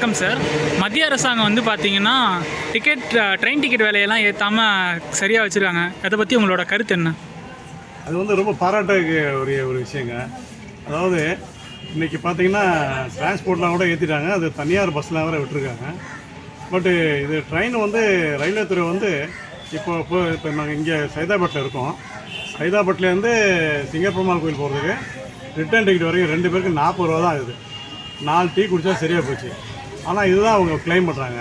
வணக்கம் சார் மத்திய அரசாங்கம் வந்து பார்த்தீங்கன்னா டிக்கெட் ட்ரெயின் டிக்கெட் விலையெல்லாம் ஏற்றாமல் சரியாக வச்சுருக்காங்க. அதை பற்றி உங்களோட கருத்து என்ன? அது வந்து ரொம்ப பாராட்டக்கு உரிய ஒரு விஷயங்க. அதாவது இன்றைக்கி பார்த்தீங்கன்னா டிரான்ஸ்போர்ட்லாம் கூட ஏற்றிட்டாங்க அது தனியார் பஸ்லாம் வேறு விட்டுருக்காங்க. பட்டு இது ட்ரெயின் வந்து ரயில்வே துறை வந்து இப்போ இப்போ இப்போ நாங்கள் இங்கே சைதாபேட்டில் இருக்கோம். சைதாபேட்லேருந்து சிங்கப்பெருமாள் கோயில் போகிறதுக்கு ரிட்டர்ன் டிக்கெட் வரைக்கும் ரெண்டு பேருக்கு நாற்பது ரூபா தான் ஆகுது. நாலு டீ குடித்தா சரியாக போச்சு. ஆனால் இதுதான் அவங்க க்ளைம் பண்ணுறாங்க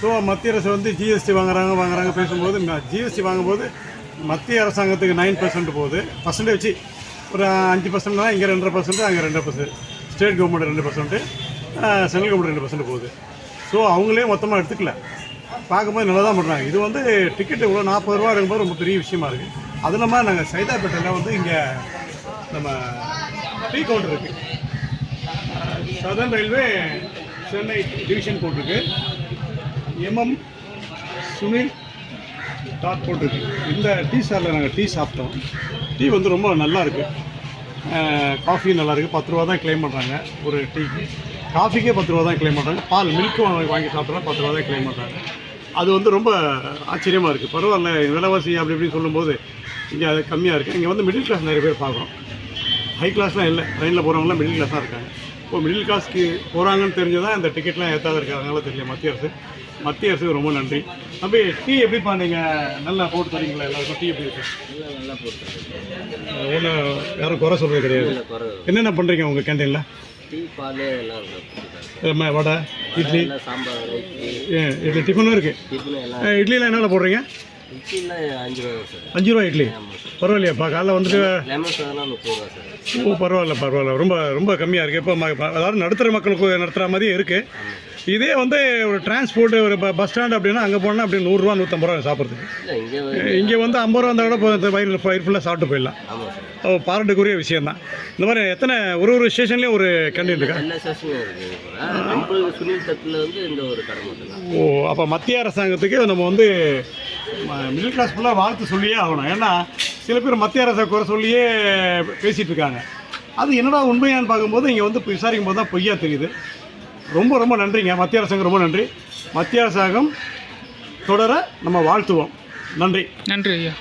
ஸோ மத்திய அரசு வந்து ஜிஎஸ்டி வாங்குறாங்க வாங்குறாங்க பேசும்போது ஜிஎஸ்டி வாங்கும்போது மத்திய அரசாங்கத்துக்கு நைன் பர்சன்ட் போகுது. பர்சன்டேஜ் ஒரு அஞ்சு பர்சன்ட்னா இங்கே ரெண்டரை பர்சன்ட் அங்கே ரெண்டு பர்சன்ட் ஸ்டேட் கவர்மெண்ட் ரெண்டு பர்சன்ட்டு சென்ட்ரல் கவர்மெண்ட் ரெண்டு பர்சன்ட் போகுது. ஸோ அவங்களே மொத்தமாக எடுத்துக்கல. பார்க்கும்போது நல்லா தான் பண்ணுறாங்க இது வந்து டிக்கெட் இவ்வளோ நாற்பது ரூபா இருக்கும்போது ரொம்ப பெரிய விஷயமா இருக்குது அது இல்லாமல் நாங்கள் சைதாப்பேட்டையில் வந்து இங்கே நம்ம டீ கவுண்டர் இருக்குது சதர்ன் ரயில்வே சென்னை டிவிஷன் போட்டிருக்கு. எம்எம் சுனில் டாட் போட்டிருக்கு. இந்த டீ ஸ்டாலில் நாங்கள் டீ சாப்பிட்டோம். டீ வந்து ரொம்ப நல்லா இருக்குது காஃபி நல்லா இருக்குது பத்து ரூபா தான் க்ளைம் பண்ணுறாங்க ஒரு டீக்கு காஃபிக்கே பத்து ரூபா தான் க்ளைம் பண்ணுறாங்க பால் மில்க் வாங்கி வாங்கி சாப்பிட்றா பத்து ரூபா தான் க்ளைம் பண்ணுறாங்க அது வந்து ரொம்ப ஆச்சரியமாக இருக்குது பரவாயில்ல விலைவாசி அப்படி இப்படின்னு சொல்லும்போது இங்கே அது கம்மியாக இருக்குது இங்கே வந்து மிடில் கிளாஸ் நிறைய பேர் பார்க்குறோம். ஹை கிளாஸ்லாம் இல்லை. ட்ரெயினில் போகிறவங்களாம் மிடில் கிளாஸ் தான் இருக்காங்க. இப்போ மிடில் கிளாஸ்க்கு போகிறாங்கன்னு தெரிஞ்சதான் இந்த டிக்கெட்லாம் ஏற்றாத இருக்காங்கனால தெரியல. மத்திய அரசு. மத்திய அரசுக்கு ரொம்ப நன்றி. தம்பி டீ எப்படிப்பா நீங்கள் நல்லா போட்டு தரீங்களா? எல்லாருக்கும் டீ எப்படி இருக்கு? நல்லா போட்டு ஒன்றும் யாரும் குறை சொல்கிறது கிடையாது. என்னென்ன பண்ணுறீங்க உங்கள் கேண்டீனில் டீ பால் எல்லாம் போட்டுருக்காங்க வடை இட்லி. சாம்பார் இட்லி. ஏ, இட்லி டிஃபனும் இருக்குது டிஃபன் எல்லாம் இட்லியில் என்னென்ன போடுறீங்க? இட்லிலாம் அஞ்சு ரூபா சார். அஞ்சு ரூபா இட்லி. பரவாயில்லையாப்பா காலைல வந்துட்டு லெமன் சாதம்லாம் முப்பது ரூபா சார். ஓ பரவாயில்ல பரவாயில்ல. ரொம்ப ரொம்ப கம்மியாக இருக்குது இப்போ அதாவது நடுத்தர மக்களுக்கு நடத்துகிற மாதிரியே இருக்குது இதே வந்து ஒரு டிரான்ஸ்போர்ட் ஒரு பஸ் ஸ்டாண்ட் அப்படின்னா அங்கே போனால் அப்படி நூறுரூவா நூற்றம்பது ரூபா சாப்பிட்றதுக்கு இங்கே வந்து ஐம்பது ரூபா இருந்தால் கூட வயிறு வயிறு ஃபுல்லாக சாப்பிட்டு போயிடலாம். ஓ, பாராட்டுக்குரிய விஷயம் தான் இந்த மாதிரி எத்தனை ஒரு ஒரு ஸ்டேஷன்லேயும் ஒரு கேண்டீன் இருக்கா? ஓ அப்போ மத்திய அரசாங்கத்துக்கு நம்ம வந்து மிடில் கிளாஸ் ஃபுல்லாக வாழ்த்து சொல்லியே ஆகணும். ஏன்னா சில பேர் மத்திய அரசை குறை சொல்லியே பேசிகிட்டு இருக்காங்க. அது என்னடா உண்மையான்னு பார்க்கும்போது இங்கே வந்து விசாரிக்கும் போது தான் பொய்யா தெரியுது. ரொம்ப ரொம்ப நன்றிங்க. மத்திய அரசாங்கம் ரொம்ப நன்றி. மத்திய அரசாங்கம் தொடர நம்ம வாழ்த்துவோம். நன்றி. நன்றி ஐயா.